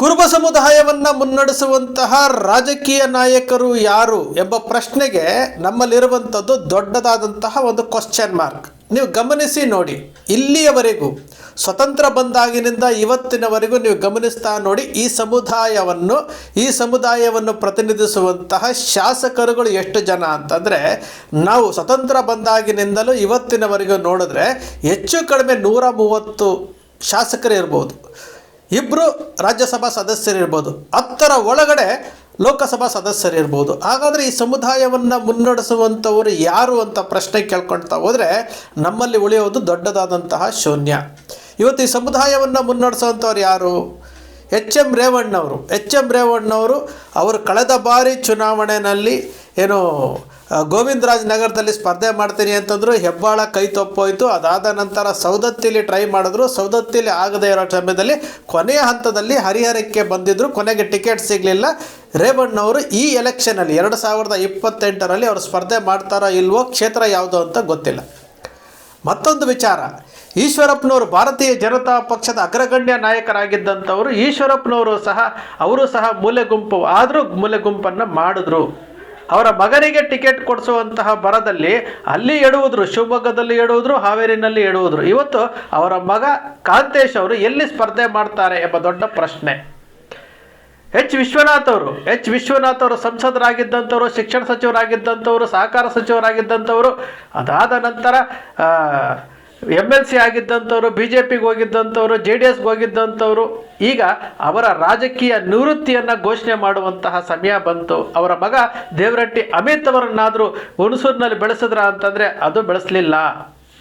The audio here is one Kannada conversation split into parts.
ಕುರುಬ ಸಮುದಾಯವನ್ನು ಮುನ್ನಡೆಸುವಂತಹ ರಾಜಕೀಯ ನಾಯಕರು ಯಾರು ಎಂಬ ಪ್ರಶ್ನೆಗೆ ನಮ್ಮಲ್ಲಿರುವಂಥದ್ದು ದೊಡ್ಡದಾದಂತಹ ಒಂದು ಕ್ವಶನ್ ಮಾರ್ಕ್ ನೀವು ಗಮನಿಸಿ ನೋಡಿ. ಇಲ್ಲಿಯವರೆಗೂ, ಸ್ವತಂತ್ರ ಬಂದಾಗಿನಿಂದ ಇವತ್ತಿನವರೆಗೂ ನೀವು ಗಮನಿಸ್ತಾ ನೋಡಿ ಈ ಸಮುದಾಯವನ್ನು ಈ ಸಮುದಾಯವನ್ನು ಪ್ರತಿನಿಧಿಸುವಂತಹ ಶಾಸಕರುಗಳು ಎಷ್ಟು ಜನ ಅಂತಂದರೆ, ನಾವು ಸ್ವತಂತ್ರ ಬಂದಾಗಿನಿಂದಲೂ ಇವತ್ತಿನವರೆಗೂ ನೋಡಿದ್ರೆ ಹೆಚ್ಚು ಕಡಿಮೆ ನೂರ ಮೂವತ್ತು ಶಾಸಕರು ಇರ್ಬೋದು. ಇಬ್ಬರು ರಾಜ್ಯಸಭಾ ಸದಸ್ಯರಿರ್ಬೋದು ಹತ್ತರ ಒಳಗಡೆ ಲೋಕಸಭಾ ಸದಸ್ಯರಿರ್ಬೋದು ಹಾಗಾದರೆ ಈ ಸಮುದಾಯವನ್ನು ಮುನ್ನಡೆಸುವಂಥವರು ಯಾರು ಅಂತ ಪ್ರಶ್ನೆ ಕೇಳ್ಕೊಳ್ತಾ ಹೋದರೆ ನಮ್ಮಲ್ಲಿ ಉಳಿಯೋದು ದೊಡ್ಡದಾದಂತಹ ಶೂನ್ಯ. ಇವತ್ತು ಈ ಸಮುದಾಯವನ್ನು ಮುನ್ನಡೆಸುವಂಥವ್ರು ಯಾರು? ಎಚ್ ಎಂ ರೇವಣ್ಣವರು, ಎಚ್ ಎಂ ರೇವಣ್ಣವರು ಅವರು ಕಳೆದ ಬಾರಿ ಚುನಾವಣೆಯಲ್ಲಿ ಏನು ಗೋವಿಂದರಾಜ್ ನಗರದಲ್ಲಿ ಸ್ಪರ್ಧೆ ಮಾಡ್ತೀನಿ ಅಂತಂದ್ರು ಹೆಬ್ಬಾಳ ಕೈ ತಪ್ಪೋಯ್ತು. ಅದಾದ ನಂತರ ಸೌದತ್ತಿಲಿ ಟ್ರೈ ಮಾಡಿದ್ರು. ಸೌದತ್ತಿಲಿ ಆಗದೇ ಇರೋ ಸಮಯದಲ್ಲಿ ಕೊನೆಯ ಹಂತದಲ್ಲಿ ಹರಿಹರಕ್ಕೆ ಬಂದಿದ್ದರು ಕೊನೆಗೆ ಟಿಕೆಟ್ ಸಿಗಲಿಲ್ಲ. ರೇವಣ್ಣವರು ಈ ಎಲೆಕ್ಷನಲ್ಲಿ ಎರಡು ಸಾವಿರದ ಇಪ್ಪತ್ತೆಂಟರಲ್ಲಿ ಅವರು ಸ್ಪರ್ಧೆ ಮಾಡ್ತಾರೋ ಇಲ್ವೋ ಕ್ಷೇತ್ರ ಯಾವುದು ಅಂತ ಗೊತ್ತಿಲ್ಲ. ಮತ್ತೊಂದು ವಿಚಾರ. ಈಶ್ವರಪ್ಪನವರು ಭಾರತೀಯ ಜನತಾ ಪಕ್ಷದ ಅಗ್ರಗಣ್ಯ ನಾಯಕರಾಗಿದ್ದಂಥವರು, ಈಶ್ವರಪ್ಪನವರು ಸಹ, ಅವರು ಸಹ ಮೂಲೆ ಗುಂಪು, ಆದರೂ ಮೂಲೆ ಗುಂಪನ್ನು ಮಾಡಿದ್ರು. ಅವರ ಮಗನಿಗೆ ಟಿಕೆಟ್ ಕೊಡಿಸುವಂತಹ ಬರದಲ್ಲಿ ಅಲ್ಲಿ ಎಡುವುದ್ರು, ಶಿವಮೊಗ್ಗದಲ್ಲಿ ಎಡುವುದ್ರು, ಹಾವೇರಿನಲ್ಲಿ ಎಡುವುದ್ರು. ಇವತ್ತು ಅವರ ಮಗ ಕಾಂತೇಶ್ ಅವರು ಎಲ್ಲಿ ಸ್ಪರ್ಧೆ ಮಾಡ್ತಾರೆ ಎಂಬ ದೊಡ್ಡ ಪ್ರಶ್ನೆ. ಎಚ್. ವಿಶ್ವನಾಥ್ ಅವರು, ಎಚ್. ವಿಶ್ವನಾಥ್ ಅವರು ಸಂಸದರಾಗಿದ್ದಂಥವರು, ಶಿಕ್ಷಣ ಸಚಿವರಾಗಿದ್ದಂಥವರು, ಸಹಕಾರ ಸಚಿವರಾಗಿದ್ದಂಥವರು, ಅದಾದ ನಂತರ ಎಂ ಎಲ್ ಸಿ ಆಗಿದ್ದಂಥವ್ರು ಬಿ ಜೆ ಪಿಗೆ ಹೋಗಿದ್ದಂಥವ್ರು ಜೆ ಡಿ ಎಸ್ಗೆ ಹೋಗಿದ್ದಂಥವ್ರು, ಈಗ ಅವರ ರಾಜಕೀಯ ನಿವೃತ್ತಿಯನ್ನು ಘೋಷಣೆ ಮಾಡುವಂತಹ ಸಮಯ ಬಂತು. ಅವರ ಮಗ ದೇವರಟ್ಟಿ ಅಮಿತ್ ಅವರನ್ನಾದರೂ ಹುಣಸೂರಿನಲ್ಲಿ ಬೆಳೆಸಿದ್ರ ಅಂತಂದರೆ ಅದು ಬೆಳೆಸಲಿಲ್ಲ.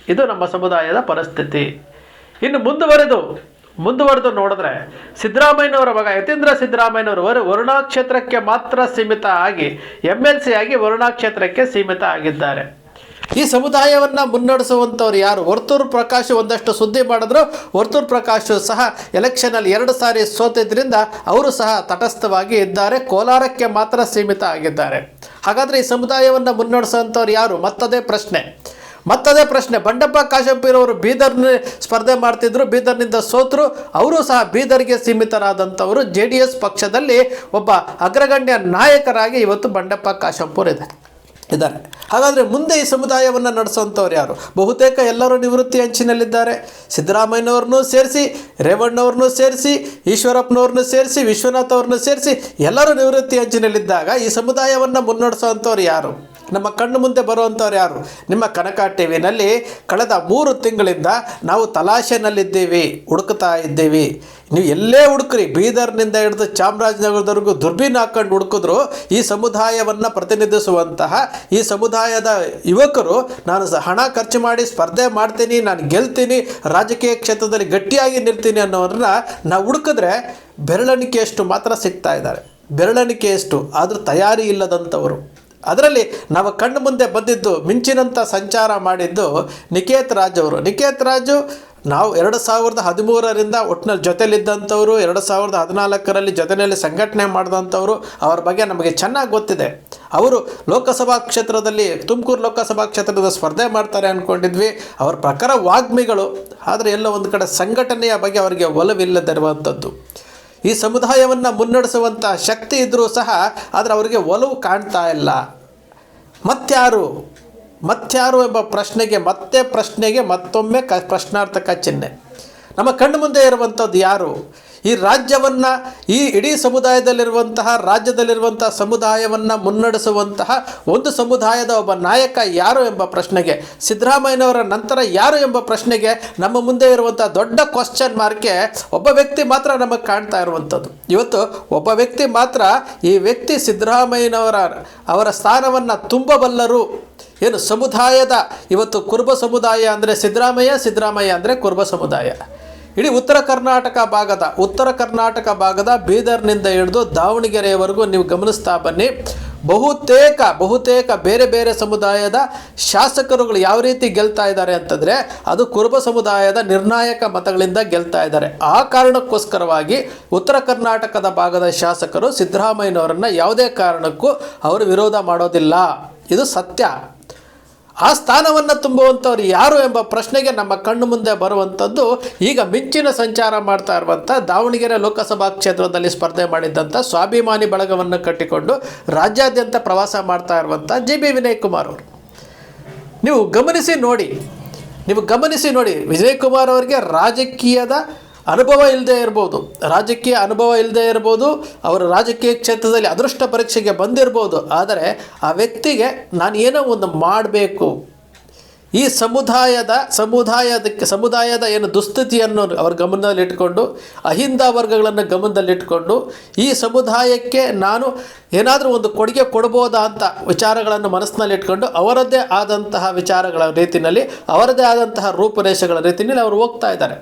ಇದು ನಮ್ಮ ಸಮುದಾಯದ ಪರಿಸ್ಥಿತಿ. ಇನ್ನು ಮುಂದುವರೆದು ಮುಂದುವರೆದು ನೋಡಿದ್ರೆ ಸಿದ್ದರಾಮಯ್ಯನವರ ಮಗ ಯತೀಂದ್ರ ಸಿದ್ದರಾಮಯ್ಯನವರು ವರುಣಾ ಕ್ಷೇತ್ರಕ್ಕೆ ಮಾತ್ರ ಸೀಮಿತ ಆಗಿ ಎಂ ಎಲ್ ಸಿ ಆಗಿ ವರುಣಾ ಕ್ಷೇತ್ರಕ್ಕೆ ಸೀಮಿತ ಆಗಿದ್ದಾರೆ. ಈ ಸಮುದಾಯವನ್ನು ಮುನ್ನಡೆಸುವಂಥವ್ರು ಯಾರು? ವರ್ತೂರು ಪ್ರಕಾಶ್ ಒಂದಷ್ಟು ಸುದ್ದಿ ಮಾಡಿದ್ರು. ವರ್ತೂರು ಪ್ರಕಾಶ್ ಸಹ ಎಲೆಕ್ಷನಲ್ಲಿ ಎರಡು ಸಾರಿ ಸೋತಿದ್ದರಿಂದ ಅವರು ಸಹ ತಟಸ್ಥವಾಗಿ ಇದ್ದಾರೆ. ಕೋಲಾರಕ್ಕೆ ಮಾತ್ರ ಸೀಮಿತ ಆಗಿದ್ದಾರೆ. ಹಾಗಾದರೆ ಈ ಸಮುದಾಯವನ್ನು ಮುನ್ನಡೆಸುವಂಥವ್ರು ಯಾರು? ಮತ್ತದೇ ಪ್ರಶ್ನೆ. ಮತ್ತದೇ ಪ್ರಶ್ನೆ. ಬಂಡಪ್ಪ ಕಾಶಂಪಿರವರು ಬೀದರ್ನ ಸ್ಪರ್ಧೆ ಮಾಡ್ತಿದ್ರು, ಬೀದರ್ನಿಂದ ಸೋತರು. ಅವರು ಸಹ ಬೀದರ್ಗೆ ಸೀಮಿತರಾದಂಥವರು. ಜೆ ಡಿ ಎಸ್ ಪಕ್ಷದಲ್ಲಿ ಒಬ್ಬ ಅಗ್ರಗಣ್ಯ ನಾಯಕರಾಗಿ ಇವತ್ತು ಬಂಡಪ್ಪ ಕಾಶಂಪೂರ್ ಇದ್ದಾರೆ. ಇದ್ದಾರೆ. ಹಾಗಾದರೆ ಮುಂದೆ ಈ ಸಮುದಾಯವನ್ನು ನಡೆಸುವಂಥವ್ರು ಯಾರು? ಬಹುತೇಕ ಎಲ್ಲರೂ ನಿವೃತ್ತಿ ಅಂಚಿನಲ್ಲಿದ್ದಾರೆ ಸಿದ್ದರಾಮಯ್ಯನವ್ರನ್ನೂ ಸೇರಿಸಿ, ರೇವಣ್ಣವ್ರನ್ನೂ ಸೇರಿಸಿ, ಈಶ್ವರಪ್ಪನವ್ರನ್ನೂ ಸೇರಿಸಿ, ವಿಶ್ವನಾಥ್ ಅವ್ರನ್ನೂ ಸೇರಿಸಿ ಎಲ್ಲರೂ ನಿವೃತ್ತಿ ಅಂಚಿನಲ್ಲಿದ್ದಾಗ ಈ ಸಮುದಾಯವನ್ನು ಮುನ್ನಡೆಸುವಂಥವ್ರು ಯಾರು? ನಮ್ಮ ಕಣ್ಣು ಮುಂದೆ ಬರುವಂಥವ್ರು ಯಾರು? ನಿಮ್ಮ ಕನಕ ಟಿ ವಿನಲ್ಲಿ ಕಳೆದ ಮೂರು ತಿಂಗಳಿಂದ ನಾವು ತಲಾಶೆನಲ್ಲಿದ್ದೀವಿ, ಹುಡುಕ್ತಾ ಇದ್ದೀವಿ. ನೀವು ಎಲ್ಲೇ ಹುಡುಕ್ರಿ, ಬೀದರ್ನಿಂದ ಹಿಡಿದು ಚಾಮರಾಜನಗರದವರೆಗೂ ದುರ್ಬೀನ್ ಹಾಕೊಂಡು ಹುಡುಕಿದ್ರು ಈ ಸಮುದಾಯವನ್ನು ಪ್ರತಿನಿಧಿಸುವಂತಹ ಈ ಸಮುದಾಯದ ಯುವಕರು, ನಾನು ಹಣ ಖರ್ಚು ಮಾಡಿ ಸ್ಪರ್ಧೆ ಮಾಡ್ತೀನಿ, ನಾನು ಗೆಲ್ತೀನಿ, ರಾಜಕೀಯ ಕ್ಷೇತ್ರದಲ್ಲಿ ಗಟ್ಟಿಯಾಗಿ ನಿಲ್ತೀನಿ ಅನ್ನೋರನ್ನ ನಾವು ಹುಡುಕಿದ್ರೆ ಬೆರಳೆಣಿಕೆಯಷ್ಟು ಮಾತ್ರ ಸಿಗ್ತಾ ಇದ್ದಾರೆ. ಬೆರಳೆಣಿಕೆಯಷ್ಟು ಆದರೂ ತಯಾರಿ ಇಲ್ಲದಂಥವರು. ಅದರಲ್ಲಿ ನಾವು ಕಣ್ಣು ಮುಂದೆ ಬಂದಿದ್ದು ಮಿಂಚಿನಂಥ ಸಂಚಾರ ಮಾಡಿದ್ದು ನಿಕೇತ್ ರಾಜ್ ಅವರು. ನಿಕೇತ್ ರಾಜು, ನಾವು ಎರಡು ಸಾವಿರದ ಹದಿಮೂರರಿಂದ ಒಟ್ಟಿನಲ್ಲಿ ಜೊತೆಲಿದ್ದಂಥವ್ರು, ಎರಡು ಸಾವಿರದ ಹದಿನಾಲ್ಕರಲ್ಲಿ ಜೊತೆಯಲ್ಲಿ ಸಂಘಟನೆ ಮಾಡಿದಂಥವ್ರು, ಅವರ ಬಗ್ಗೆ ನಮಗೆ ಚೆನ್ನಾಗಿ ಗೊತ್ತಿದೆ. ಅವರು ಲೋಕಸಭಾ ಕ್ಷೇತ್ರದಲ್ಲಿ, ತುಮಕೂರು ಲೋಕಸಭಾ ಕ್ಷೇತ್ರದ ಸ್ಪರ್ಧೆ ಮಾಡ್ತಾರೆ ಅಂದ್ಕೊಂಡಿದ್ವಿ ಅವರ ಪ್ರಕಾರ ವಾಗ್ಮಿಗಳು, ಆದರೆ ಎಲ್ಲೋ ಒಂದು ಕಡೆ ಸಂಘಟನೆಯ ಬಗ್ಗೆ ಅವರಿಗೆ ಒಲವಿಲ್ಲದಿರುವಂಥದ್ದು. ಈ ಸಮುದಾಯವನ್ನು ಮುನ್ನಡೆಸುವಂಥ ಶಕ್ತಿ ಇದ್ದರೂ ಸಹ ಆದರೆ ಅವರಿಗೆ ಒಲವು ಕಾಣ್ತಾ ಇಲ್ಲ. ಮತ್ಯಾರು ಮತ್ಯಾರು ಎಂಬ ಪ್ರಶ್ನೆಗೆ, ಮತ್ತೆ ಪ್ರಶ್ನೆಗೆ ಮತ್ತೊಮ್ಮೆ ಕ, ಪ್ರಶ್ನಾರ್ಥಕ ಚಿಹ್ನೆ. ನಮ್ಮ ಕಣ್ಣು ಮುಂದೆ ಇರುವಂಥದ್ದು ಯಾರು? ಈ ರಾಜ್ಯವನ್ನು, ಈ ಇಡೀ ಸಮುದಾಯದಲ್ಲಿರುವಂತಹ ರಾಜ್ಯದಲ್ಲಿರುವಂತಹ ಸಮುದಾಯವನ್ನು ಮುನ್ನಡೆಸುವಂತಹ ಒಂದು ಸಮುದಾಯದ ಒಬ್ಬ ನಾಯಕ ಯಾರು ಎಂಬ ಪ್ರಶ್ನೆಗೆ, ಸಿದ್ದರಾಮಯ್ಯನವರ ನಂತರ ಯಾರು ಎಂಬ ಪ್ರಶ್ನೆಗೆ ನಮ್ಮ ಮುಂದೆ ಇರುವಂಥ ದೊಡ್ಡ ಕ್ವಶನ್ ಮಾರ್ಕ್ಗೆ ಒಬ್ಬ ವ್ಯಕ್ತಿ ಮಾತ್ರ ನಮಗೆ ಕಾಣ್ತಾ ಇರುವಂಥದ್ದು ಇವತ್ತು ಒಬ್ಬ ವ್ಯಕ್ತಿ ಮಾತ್ರ ಈ ವ್ಯಕ್ತಿ ಸಿದ್ದರಾಮಯ್ಯನವರ, ಅವರ ಸ್ಥಾನವನ್ನು ತುಂಬಬಲ್ಲರು. ಏನು ಸಮುದಾಯದ, ಇವತ್ತು ಕುರುಬ ಸಮುದಾಯ ಅಂದರೆ ಸಿದ್ದರಾಮಯ್ಯ ಸಿದ್ದರಾಮಯ್ಯ ಅಂದರೆ ಕುರುಬ ಸಮುದಾಯ. ಇಡೀ ಉತ್ತರ ಕರ್ನಾಟಕ ಭಾಗದ, ಉತ್ತರ ಕರ್ನಾಟಕ ಭಾಗದ ಬೀದರ್ನಿಂದ ಹಿಡಿದು ದಾವಣಗೆರೆಯವರೆಗೂ ನೀವು ಗಮನಿಸ್ತಾ ಬನ್ನಿ. ಬಹುತೇಕ ಬಹುತೇಕ ಬೇರೆ ಬೇರೆ ಸಮುದಾಯದ ಶಾಸಕರುಗಳು ಯಾವ ರೀತಿ ಗೆಲ್ತಾ ಇದ್ದಾರೆ ಅಂತಂದರೆ, ಅದು ಕುರುಬ ಸಮುದಾಯದ ನಿರ್ಣಾಯಕ ಮತಗಳಿಂದ ಗೆಲ್ತಾ ಇದ್ದಾರೆ. ಆ ಕಾರಣಕ್ಕೋಸ್ಕರವಾಗಿ ಉತ್ತರ ಕರ್ನಾಟಕದ ಭಾಗದ ಶಾಸಕರು ಸಿದ್ದರಾಮಯ್ಯನವರನ್ನು ಯಾವುದೇ ಕಾರಣಕ್ಕೂ ಅವರು ವಿರೋಧ ಮಾಡೋದಿಲ್ಲ. ಇದು ಸತ್ಯ. ಆ ಸ್ಥಾನವನ್ನು ತುಂಬುವಂಥವ್ರು ಯಾರು ಎಂಬ ಪ್ರಶ್ನೆಗೆ ನಮ್ಮ ಕಣ್ಣು ಮುಂದೆ ಬರುವಂಥದ್ದು ಈಗ ಮಿಂಚಿನ ಸಂಚಾರ ಮಾಡ್ತಾ ಇರುವಂಥ ದಾವಣಗೆರೆ ಲೋಕಸಭಾ ಕ್ಷೇತ್ರದಲ್ಲಿ ಸ್ಪರ್ಧೆ ಮಾಡಿದ್ದಂಥ ಸ್ವಾಭಿಮಾನಿ ಬಳಗವನ್ನು ಕಟ್ಟಿಕೊಂಡು ರಾಜ್ಯಾದ್ಯಂತ ಪ್ರವಾಸ ಮಾಡ್ತಾ ಇರುವಂಥ ಜಿ ಬಿ ವಿನಯ್ ಕುಮಾರ್ ಅವರು. ನೀವು ಗಮನಿಸಿ ನೋಡಿ, ನೀವು ಗಮನಿಸಿ ನೋಡಿ ವಿಜಯ್ ಕುಮಾರ್ ಅವರಿಗೆ ರಾಜಕೀಯದ ಅನುಭವ ಇಲ್ಲದೆ ಇರ್ಬೋದು, ರಾಜಕೀಯ ಅನುಭವ ಇಲ್ಲದೆ ಇರ್ಬೋದು, ಅವರು ರಾಜಕೀಯ ಕ್ಷೇತ್ರದಲ್ಲಿ ಅದೃಷ್ಟ ಪರೀಕ್ಷೆಗೆ ಬಂದಿರ್ಬೋದು, ಆದರೆ ಆ ವ್ಯಕ್ತಿಗೆ ನಾನು ಏನೋ ಒಂದು ಮಾಡಬೇಕು. ಈ ಸಮುದಾಯದ, ಸಮುದಾಯದಕ್ಕೆ, ಸಮುದಾಯದ ಏನು ದುಸ್ಥಿತಿಯನ್ನು ಅವ್ರ ಗಮನದಲ್ಲಿಟ್ಟುಕೊಂಡು ಅಹಿಂದ ವರ್ಗಗಳನ್ನು ಗಮನದಲ್ಲಿಟ್ಟುಕೊಂಡು ಈ ಸಮುದಾಯಕ್ಕೆ ನಾನು ಏನಾದರೂ ಒಂದು ಕೊಡುಗೆ ಕೊಡ್ಬೋದಾ ಅಂತ ವಿಚಾರಗಳನ್ನು ಮನಸ್ಸಿನಲ್ಲಿಟ್ಕೊಂಡು ಅವರದ್ದೇ ಆದಂತಹ ವಿಚಾರಗಳ ರೀತಿಯಲ್ಲಿ, ಅವರದ್ದೇ ಆದಂತಹ ರೂಪುರೇಷೆಗಳ ರೀತಿಯಲ್ಲಿ ಅವರು ಹೋಗ್ತಾ ಇದ್ದಾರೆ.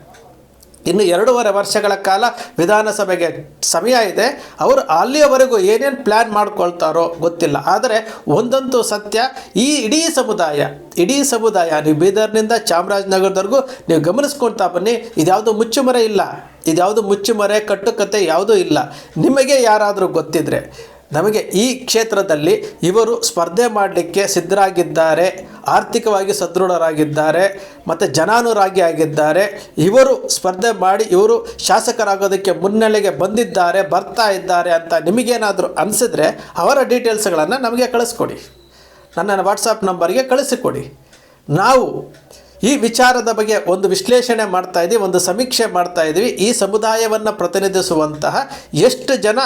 ಇನ್ನು ಎರಡೂವರೆ ವರ್ಷಗಳ ಕಾಲ ವಿಧಾನಸಭೆಗೆ ಸಮಯ ಇದೆ. ಅವರು ಅಲ್ಲಿಯವರೆಗೂ ಏನೇನು ಪ್ಲ್ಯಾನ್ ಮಾಡ್ಕೊಳ್ತಾರೋ ಗೊತ್ತಿಲ್ಲ. ಆದರೆ ಒಂದಂತೂ ಸತ್ಯ, ಈ ಇಡೀ ಸಮುದಾಯ ಇಡೀ ಸಮುದಾಯ, ನೀವು ಬೀದರ್ನಿಂದ ಚಾಮರಾಜನಗರದವರೆಗೂ ನೀವು ಗಮನಿಸ್ಕೊಳ್ತಾ ಬನ್ನಿ. ಇದ್ಯಾವುದು ಮುಚ್ಚುಮರೆ ಇಲ್ಲ. ಇದ್ಯಾವುದು ಮುಚ್ಚುಮರೆ, ಕಟ್ಟುಕತೆ ಯಾವುದೂ ಇಲ್ಲ. ನಿಮಗೆ ಯಾರಾದರೂ ಗೊತ್ತಿದ್ರೆ ನಮಗೆ ಈ ಕ್ಷೇತ್ರದಲ್ಲಿ ಇವರು ಸ್ಪರ್ಧೆ ಮಾಡಲಿಕ್ಕೆ ಸಿದ್ಧರಾಗಿದ್ದಾರೆ, ಆರ್ಥಿಕವಾಗಿ ಸದೃಢರಾಗಿದ್ದಾರೆ, ಮತ್ತು ಜನಾನುರಾಗಿ ಆಗಿದ್ದಾರೆ. ಇವರು ಸ್ಪರ್ಧೆ ಮಾಡಿ ಇವರು ಶಾಸಕರಾಗೋದಕ್ಕೆ ಮುನ್ನೆಲೆಗೆ ಬಂದಿದ್ದಾರೆ, ಬರ್ತಾ ಇದ್ದಾರೆ ಅಂತ ನಿಮಗೇನಾದರೂ ಅನಿಸಿದ್ರೆ ಅವರ ಡೀಟೇಲ್ಸ್ಗಳನ್ನು ನಮಗೆ ಕಳಿಸ್ಕೊಡಿ. ನನ್ನ ವಾಟ್ಸಪ್ ನಂಬರ್ಗೆ ಕಳಿಸಿಕೊಡಿ. ನಾವು ಈ ವಿಚಾರದ ಬಗ್ಗೆ ಒಂದು ವಿಶ್ಲೇಷಣೆ ಮಾಡ್ತಾ ಇದ್ದೀವಿ ಒಂದು ಸಮೀಕ್ಷೆ ಮಾಡ್ತಾ ಇದ್ದೀವಿ ಈ ಸಮುದಾಯವನ್ನು ಪ್ರತಿನಿಧಿಸುವಂತಹ ಎಷ್ಟು ಜನ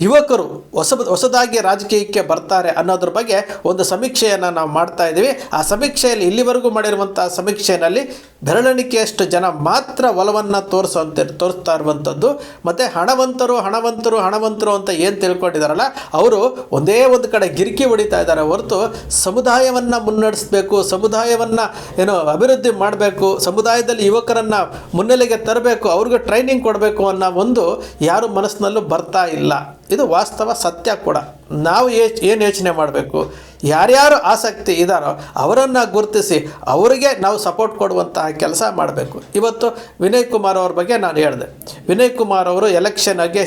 ಯುವಕರು ಹೊಸ ಹೊಸದಾಗಿ ರಾಜಕೀಯಕ್ಕೆ ಬರ್ತಾರೆ ಅನ್ನೋದ್ರ ಬಗ್ಗೆ ಒಂದು ಸಮೀಕ್ಷೆಯನ್ನು ನಾವು ಮಾಡ್ತಾ ಇದ್ದೀವಿ. ಆ ಸಮೀಕ್ಷೆಯಲ್ಲಿ ಇಲ್ಲಿವರೆಗೂ ಮಾಡಿರುವಂಥ ಸಮೀಕ್ಷೆಯಲ್ಲಿ ಬೆರಳೆಣಿಕೆಯಷ್ಟು ಜನ ಮಾತ್ರ ಒಲವನ್ನು ತೋರಿಸುವಂತೆ, ತೋರಿಸ್ತಾ ಇರುವಂಥದ್ದು. ಮತ್ತು ಹಣವಂತರು ಹಣವಂತರು ಹಣವಂತರು ಅಂತ ಏನು ತಿಳ್ಕೊಂಡಿದ್ದಾರಲ್ಲ ಅವರು ಒಂದೇ ಒಂದು ಕಡೆ ಗಿರಿಕಿ ಹೊಡಿತಾ ಇದ್ದಾರೆ. ಹೊರತು ಸಮುದಾಯವನ್ನು ಮುನ್ನಡೆಸಬೇಕು, ಸಮುದಾಯವನ್ನು ಏನೋ ಅಭಿವೃದ್ಧಿ ಮಾಡಬೇಕು, ಸಮುದಾಯದಲ್ಲಿ ಯುವಕರನ್ನು ಮುನ್ನೆಲೆಗೆ ತರಬೇಕು, ಅವ್ರಿಗೆ ಟ್ರೈನಿಂಗ್ ಕೊಡಬೇಕು ಅನ್ನೋ ಒಂದು ಯಾರು ಮನಸ್ಸಿನಲ್ಲೂ ಬರ್ತಾ ಇಲ್ಲ. ಇದು ವಾಸ್ತವ ಸತ್ಯ ಕೂಡ. ನಾವು ಏನು ಯೋಚನೆ ಮಾಡಬೇಕು? ಯಾರ್ಯಾರು ಆಸಕ್ತಿ ಇದ್ದಾರೋ ಅವರನ್ನು ಗುರುತಿಸಿ ಅವರಿಗೆ ನಾವು ಸಪೋರ್ಟ್ ಕೊಡುವಂತಹ ಕೆಲಸ ಮಾಡಬೇಕು. ಇವತ್ತು ವಿನಯ್ ಕುಮಾರ್ ಅವ್ರ ಬಗ್ಗೆ ನಾನು ಹೇಳಿದೆ. ವಿನಯ್ ಕುಮಾರ್ ಅವರು ಎಲೆಕ್ಷನ್ಗೆ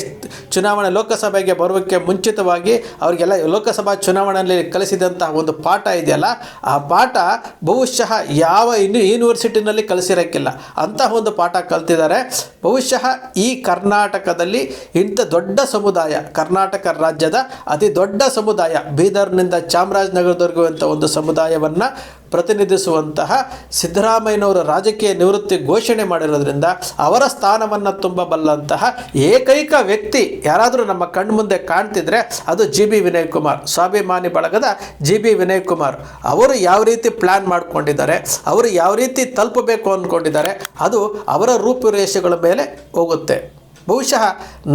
ಚುನಾವಣೆ ಲೋಕಸಭೆಗೆ ಬರೋಕ್ಕೆ ಮುಂಚಿತವಾಗಿ ಅವರಿಗೆಲ್ಲ ಲೋಕಸಭಾ ಚುನಾವಣೆಯಲ್ಲಿ ಕಲಿಸಿದಂತಹ ಒಂದು ಪಾಠ ಇದೆಯಲ್ಲ, ಆ ಪಾಠ ಬಹುಶಃ ಯಾವ ಇನ್ನು ಯೂನಿವರ್ಸಿಟಿನಲ್ಲಿ ಕಲಿಸಿರೋಕ್ಕಿಲ್ಲ. ಅಂತಹ ಒಂದು ಪಾಠ ಕಲ್ತಿದ್ದಾರೆ. ಬಹುಶಃ ಈ ಕರ್ನಾಟಕದಲ್ಲಿ ಇಂಥ ದೊಡ್ಡ ಸಮುದಾಯ, ಕರ್ನಾಟಕ ರಾಜ್ಯದ ಅತಿ ದೊಡ್ಡ ಸಮುದಾಯ ಬೀದರ್ನಿಂದ ಚಾಮರಾಜನಗರದವರೆಗೂ ಅಂತ ಒಂದು ಸಮುದಾಯವನ್ನು ಪ್ರತಿನಿಧಿಸುವಂತಹ ಸಿದ್ದರಾಮಯ್ಯನವರು ರಾಜಕೀಯ ನಿವೃತ್ತಿ ಘೋಷಣೆ ಮಾಡಿರೋದ್ರಿಂದ ಅವರ ಸ್ಥಾನವನ್ನು ತುಂಬಬಲ್ಲಂತಹ ಏಕೈಕ ವ್ಯಕ್ತಿ ಯಾರಾದರೂ ನಮ್ಮ ಕಣ್ಮುಂದೆ ಕಾಣ್ತಿದ್ರೆ ಅದು ಜಿ ಬಿ ವಿನಯ್ ಕುಮಾರ್ ಸ್ವಾಭಿಮಾನಿ ಬಳಗದ ಜಿ ಬಿ ವಿನಯ್ ಕುಮಾರ್ ಅವರು ಯಾವ ರೀತಿ ಪ್ಲ್ಯಾನ್ ಮಾಡ್ಕೊಂಡಿದ್ದಾರೆ, ಅವರು ಯಾವ ರೀತಿ ತಲುಪಬೇಕು ಅಂದ್ಕೊಂಡಿದ್ದಾರೆ ಅದು ಅವರ ರೂಪುರೇಷೆಗಳ ಮೇಲೆ ಹೋಗುತ್ತೆ. ಬಹುಶಃ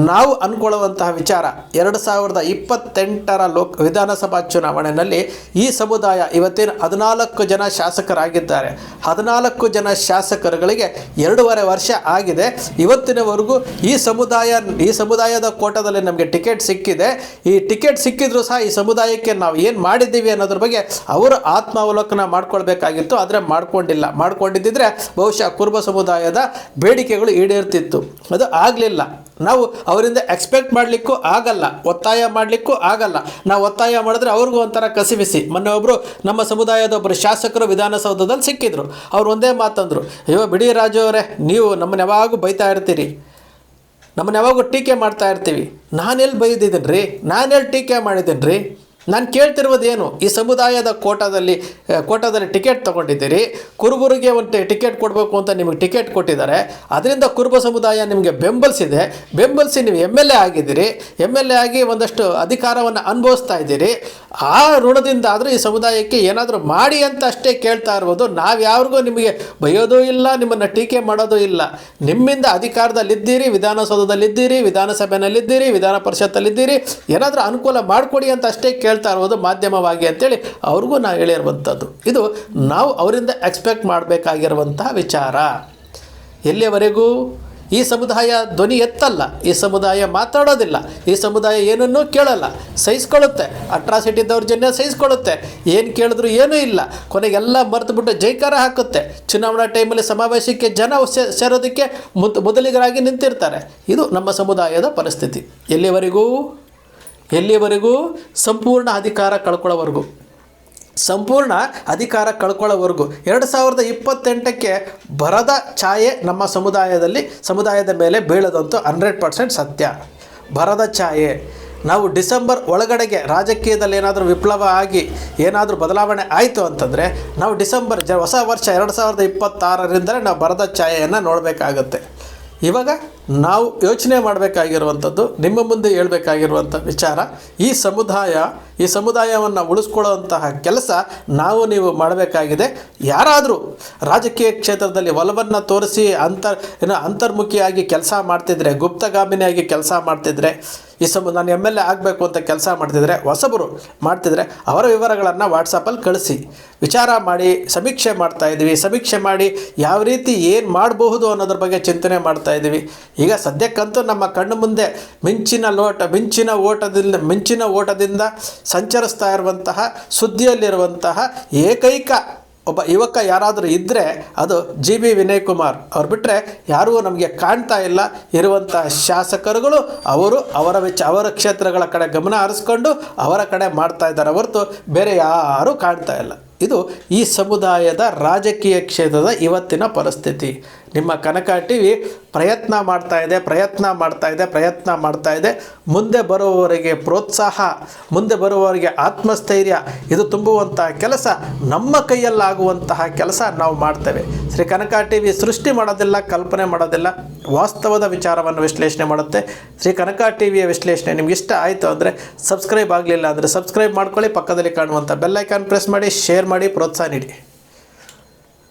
ನಾವು ಅಂದ್ಕೊಳ್ಳುವಂತಹ ವಿಚಾರ ಎರಡು ಸಾವಿರದ ಇಪ್ಪತ್ತೆಂಟರ ಲೋಕ ವಿಧಾನಸಭಾ ಚುನಾವಣೆಯಲ್ಲಿ ಈ ಸಮುದಾಯ ಇವತ್ತಿನ ಹದಿನಾಲ್ಕು ಜನ ಶಾಸಕರಾಗಿದ್ದಾರೆ. ಹದಿನಾಲ್ಕು ಜನ ಶಾಸಕರುಗಳಿಗೆ ಎರಡೂವರೆ ವರ್ಷ ಆಗಿದೆ. ಇವತ್ತಿನವರೆಗೂ ಈ ಸಮುದಾಯ, ಈ ಸಮುದಾಯದ ಕೋಟದಲ್ಲಿ ನಮಗೆ ಟಿಕೆಟ್ ಸಿಕ್ಕಿದೆ. ಈ ಟಿಕೆಟ್ ಸಿಕ್ಕಿದ್ರೂ ಸಹ ಈ ಸಮುದಾಯಕ್ಕೆ ನಾವು ಏನು ಮಾಡಿದ್ದೀವಿ ಅನ್ನೋದ್ರ ಬಗ್ಗೆ ಅವರು ಆತ್ಮಾವಲೋಕನ ಮಾಡ್ಕೊಳ್ಬೇಕಾಗಿತ್ತು. ಆದರೆ ಮಾಡ್ಕೊಂಡಿಲ್ಲ. ಮಾಡ್ಕೊಂಡಿದ್ದಿದ್ರೆ ಬಹುಶಃ ಕುರುಬ ಸಮುದಾಯದ ಬೇಡಿಕೆಗಳು ಈಡೇರ್ತಿತ್ತು. ಅದು ಆಗಲಿಲ್ಲ. ನಾವು ಅವರಿಂದ ಎಕ್ಸ್ಪೆಕ್ಟ್ ಮಾಡಲಿಕ್ಕೂ ಆಗಲ್ಲ, ಒತ್ತಾಯ ಮಾಡಲಿಕ್ಕೂ ಆಗಲ್ಲ. ನಾವು ಒತ್ತಾಯ ಮಾಡಿದ್ರೆ ಅವ್ರಿಗೂ ಒಂಥರ ಕಸಿವಿಸಿ. ಮೊನ್ನೆ ಒಬ್ಬರು ನಮ್ಮ ಸಮುದಾಯದ ಒಬ್ಬರು ಶಾಸಕರು ವಿಧಾನಸೌಧದಲ್ಲಿ ಸಿಕ್ಕಿದ್ರು. ಅವ್ರು ಒಂದೇ ಮಾತಂದರು, ಅಯ್ಯೋ ಬಿಡಿ ರಾಜು ಅವರೇ, ನೀವು ನಮ್ಮನ್ನ ಯಾವಾಗೂ ಬೈತಾ ಇರ್ತೀರಿ. ನಮ್ಮನ್ನ ಯಾವಾಗೂ ಟೀಕೆ ಮಾಡ್ತಾ ಇರ್ತೀವಿ. ನಾನೆಲ್ಲಿ ಬೈದಿದ್ದೀನಿ ರೀ ನಾನೆಲ್ಲಿ ಟೀಕೆ ಮಾಡಿದ್ದೀನಿ ರೀ ನಾನು ಕೇಳ್ತಿರುವುದೇನು? ಈ ಸಮುದಾಯದ ಕೋಟಾದಲ್ಲಿ ಕೋಟಾದಲ್ಲಿ ಟಿಕೆಟ್ ತೊಗೊಂಡಿದ್ದೀರಿ. ಕುರುಬರಿಗೆ ಒಂದು ಟಿಕೆಟ್ ಕೊಡಬೇಕು ಅಂತ ನಿಮಗೆ ಟಿಕೆಟ್ ಕೊಟ್ಟಿದ್ದಾರೆ. ಅದರಿಂದ ಕುರುಬ ಸಮುದಾಯ ನಿಮಗೆ ಬೆಂಬಲಿಸಿದೆ. ಬೆಂಬಲಿಸಿ ನೀವು ಎಂ ಎಲ್ ಎ ಆಗಿದ್ದೀರಿ. ಎಂ ಎಲ್ ಎ ಆಗಿ ಒಂದಷ್ಟು ಅಧಿಕಾರವನ್ನು ಅನುಭವಿಸ್ತಾ ಇದ್ದೀರಿ. ಆ ಋಣದಿಂದ ಆದರೂ ಈ ಸಮುದಾಯಕ್ಕೆ ಏನಾದರೂ ಮಾಡಿ ಅಂತ ಅಷ್ಟೇ ಕೇಳ್ತಾ ಇರ್ಬೋದು ನಾವು ಯಾರಿಗೂ ನಿಮಗೆ ಬೈಯೋದೂ ಇಲ್ಲ, ನಿಮ್ಮನ್ನು ಟೀಕೆ ಮಾಡೋದು ಇಲ್ಲ. ನಿಮ್ಮಿಂದ ಅಧಿಕಾರದಲ್ಲಿದ್ದೀರಿ, ವಿಧಾನಸೌಧದಲ್ಲಿದ್ದೀರಿ ವಿಧಾನಸಭೆಯಲ್ಲಿದ್ದೀರಿ ವಿಧಾನ ಪರಿಷತ್ತಲ್ಲಿದ್ದೀರಿ. ಏನಾದರೂ ಅನುಕೂಲ ಮಾಡಿಕೊಡಿ ಅಂತ ಅಷ್ಟೇ ಕೇಳ್ತಾ ಇರೋದು ಮಾಧ್ಯಮವಾಗಿ ಅಂತೇಳಿ ಅವ್ರಿಗೂ ನಾವು ಹೇಳಿರುವಂಥದ್ದು. ಇದು ನಾವು ಅವರಿಂದ ಎಕ್ಸ್ಪೆಕ್ಟ್ ಮಾಡಬೇಕಾಗಿರುವಂತಹ ವಿಚಾರ. ಎಲ್ಲಿಯವರೆಗೂ ಈ ಸಮುದಾಯ ಧ್ವನಿ ಎತ್ತಲ್ಲ, ಈ ಸಮುದಾಯ ಮಾತಾಡೋದಿಲ್ಲ, ಈ ಸಮುದಾಯ ಏನನ್ನೂ ಕೇಳಲ್ಲ, ಸಹಿಸ್ಕೊಳ್ಳುತ್ತೆ. ಅಟ್ರಾಸಿಟಿ ದೌರ್ಜನ್ಯ ಸಹಿಸ್ಕೊಳ್ಳುತ್ತೆ. ಏನು ಕೇಳಿದ್ರು ಏನೂ ಇಲ್ಲ. ಕೊನೆಗೆಲ್ಲ ಮರೆತುಬಿಟ್ಟು ಜೈಕಾರ ಹಾಕುತ್ತೆ. ಚುನಾವಣಾ ಟೈಮಲ್ಲಿ ಸಮಾವೇಶಕ್ಕೆ ಜನ ಸೇರೋದಕ್ಕೆ ಮುದ್ ಮೊದಲಿಗರಾಗಿ ನಿಂತಿರ್ತಾರೆ. ಇದು ನಮ್ಮ ಸಮುದಾಯದ ಪರಿಸ್ಥಿತಿ. ಎಲ್ಲಿವರೆಗೂ ಎಲ್ಲಿವರೆಗೂ ಸಂಪೂರ್ಣ ಅಧಿಕಾರ ಕಳ್ಕೊಳ್ಳೋವರೆಗೂ. ಸಂಪೂರ್ಣ ಅಧಿಕಾರ ಕಳ್ಕೊಳ್ಳೋವರೆಗೂ. ಎರಡು ಸಾವಿರದ ಇಪ್ಪತ್ತೆಂಟಕ್ಕೆ ಬರದ ಛಾಯೆ ನಮ್ಮ ಸಮುದಾಯದಲ್ಲಿ, ಸಮುದಾಯದ ಮೇಲೆ ಬೀಳೋದಂತೂ ಹಂಡ್ರೆಡ್ ಪರ್ಸೆಂಟ್ ಸತ್ಯ. ಬರದ ಛಾಯೆ. ನಾವು ಡಿಸೆಂಬರ್ ಒಳಗಡೆಗೆ ರಾಜಕೀಯದಲ್ಲಿ ಏನಾದರೂ ವಿಪ್ಲವ ಆಗಿ ಏನಾದರೂ ಬದಲಾವಣೆ ಆಯಿತು ಅಂತಂದರೆ, ನಾವು ಡಿಸೆಂಬರ್ ಜ, ಹೊಸ ವರ್ಷ ಎರಡು ಸಾವಿರದ ಇಪ್ಪತ್ತಾರರಿಂದಲೇ ನಾವು ಬರದ ಛಾಯೆಯನ್ನು ನೋಡಬೇಕಾಗತ್ತೆ. ಇವಾಗ ನಾವು ಯೋಚನೆ ಮಾಡಬೇಕಾಗಿರುವಂಥದ್ದು, ನಿಮ್ಮ ಮುಂದೆ ಹೇಳಬೇಕಾಗಿರುವಂಥ ವಿಚಾರ, ಈ ಸಮುದಾಯ, ಈ ಸಮುದಾಯವನ್ನು ಉಳಿಸ್ಕೊಳ್ಳುವಂತಹ ಕೆಲಸ ನಾವು ನೀವು ಮಾಡಬೇಕಾಗಿದೆ. ಯಾರಾದರೂ ರಾಜಕೀಯ ಕ್ಷೇತ್ರದಲ್ಲಿ ಒಲವನ್ನು ತೋರಿಸಿ ಅಂತರ್, ಏನು ಅಂತರ್ಮುಖಿಯಾಗಿ ಕೆಲಸ ಮಾಡ್ತಿದ್ರೆ, ಗುಪ್ತಗಾಮಿನಿಯಾಗಿ ಕೆಲಸ ಮಾಡ್ತಿದ್ರೆ ಈ ಸಂಬಂಧ ನಾನು ಎಂ ಎಲ್ ಎ ಆಗಬೇಕು ಅಂತ ಕೆಲಸ ಮಾಡ್ತಿದ್ರೆ ಹೊಸಬರು ಮಾಡ್ತಿದ್ರೆ ಅವರ ವಿವರಗಳನ್ನು ವಾಟ್ಸಪ್ಪಲ್ಲಿ ಕಳಿಸಿ. ವಿಚಾರ ಮಾಡಿ, ಸಮೀಕ್ಷೆ ಮಾಡ್ತಾ ಇದ್ದೀವಿ. ಸಮೀಕ್ಷೆ ಮಾಡಿ ಯಾವ ರೀತಿ ಏನು ಮಾಡಬಹುದು ಅನ್ನೋದ್ರ ಬಗ್ಗೆ ಚಿಂತನೆ ಮಾಡ್ತಾ ಇದ್ದೀವಿ. ಈಗ ಸದ್ಯಕ್ಕಂತೂ ನಮ್ಮ ಕಣ್ಣು ಮುಂದೆ ಮಿಂಚಿನ ಲೋಟ ಮಿಂಚಿನ ಓಟದಿಂದ ಮಿಂಚಿನ ಓಟದಿಂದ ಸಂಚರಿಸ್ತಾ ಇರುವಂತಹ, ಸುದ್ದಿಯಲ್ಲಿರುವಂತಹ ಏಕೈಕ ಒಬ್ಬ ಯುವಕ ಯಾರಾದರೂ ಇದ್ದರೆ ಅದು ಜಿ ಬಿ ವಿನಯ್ ಕುಮಾರ್ ಅವ್ರು ಬಿಟ್ಟರೆ ಯಾರೂ ನಮಗೆ ಕಾಣ್ತಾ ಇಲ್ಲ ಇರುವಂಥ ಶಾಸಕರುಗಳು. ಅವರು ಅವರ ವೆಚ್ಚ ಅವರ ಕ್ಷೇತ್ರಗಳ ಕಡೆ ಗಮನ ಹರಿಸ್ಕೊಂಡು ಅವರ ಕಡೆ ಮಾಡ್ತಾ ಇದ್ದಾರೆ. ಹೊರತು ಬೇರೆ ಯಾರೂ ಕಾಣ್ತಾ ಇಲ್ಲ. ಇದು ಈ ಸಮುದಾಯದ ರಾಜಕೀಯ ಕ್ಷೇತ್ರದ ಇವತ್ತಿನ ಪರಿಸ್ಥಿತಿ. ನಿಮ್ಮ ಕನಕ ಟಿ ವಿ ಪ್ರಯತ್ನ ಮಾಡ್ತಾ ಇದೆ, ಪ್ರಯತ್ನ ಮಾಡ್ತಾ ಇದೆ, ಪ್ರಯತ್ನ ಮಾಡ್ತಾ ಇದೆ. ಮುಂದೆ ಬರುವವರಿಗೆ ಪ್ರೋತ್ಸಾಹ, ಮುಂದೆ ಬರುವವರಿಗೆ ಆತ್ಮಸ್ಥೈರ್ಯ, ಇದು ತುಂಬುವಂತಹ ಕೆಲಸ, ನಮ್ಮ ಕೈಯಲ್ಲಾಗುವಂತಹ ಕೆಲಸ ನಾವು ಮಾಡ್ತೇವೆ. ಶ್ರೀ ಕನಕ ಟಿ ವಿ ಸೃಷ್ಟಿ ಮಾಡೋದಿಲ್ಲ, ಕಲ್ಪನೆ ಮಾಡೋದಿಲ್ಲ, ವಾಸ್ತವದ ವಿಚಾರವನ್ನು ವಿಶ್ಲೇಷಣೆ ಮಾಡುತ್ತೆ. ಶ್ರೀ ಕನಕ ಟಿ ವಿಯ ವಿಶ್ಲೇಷಣೆ ನಿಮ್ಗೆ ಇಷ್ಟ ಆಯಿತು ಅಂದರೆ ಸಬ್ಸ್ಕ್ರೈಬ್ ಆಗಲಿಲ್ಲ ಅಂದರೆ ಸಬ್ಸ್ಕ್ರೈಬ್ ಮಾಡ್ಕೊಳ್ಳಿ, ಪಕ್ಕದಲ್ಲಿ ಕಾಣುವಂಥ ಬೆಲ್ಲೈಕಾನ್ ಪ್ರೆಸ್ ಮಾಡಿ, ಶೇರ್ ಮಾಡಿ, ಪ್ರೋತ್ಸಾಹ ನೀಡಿ.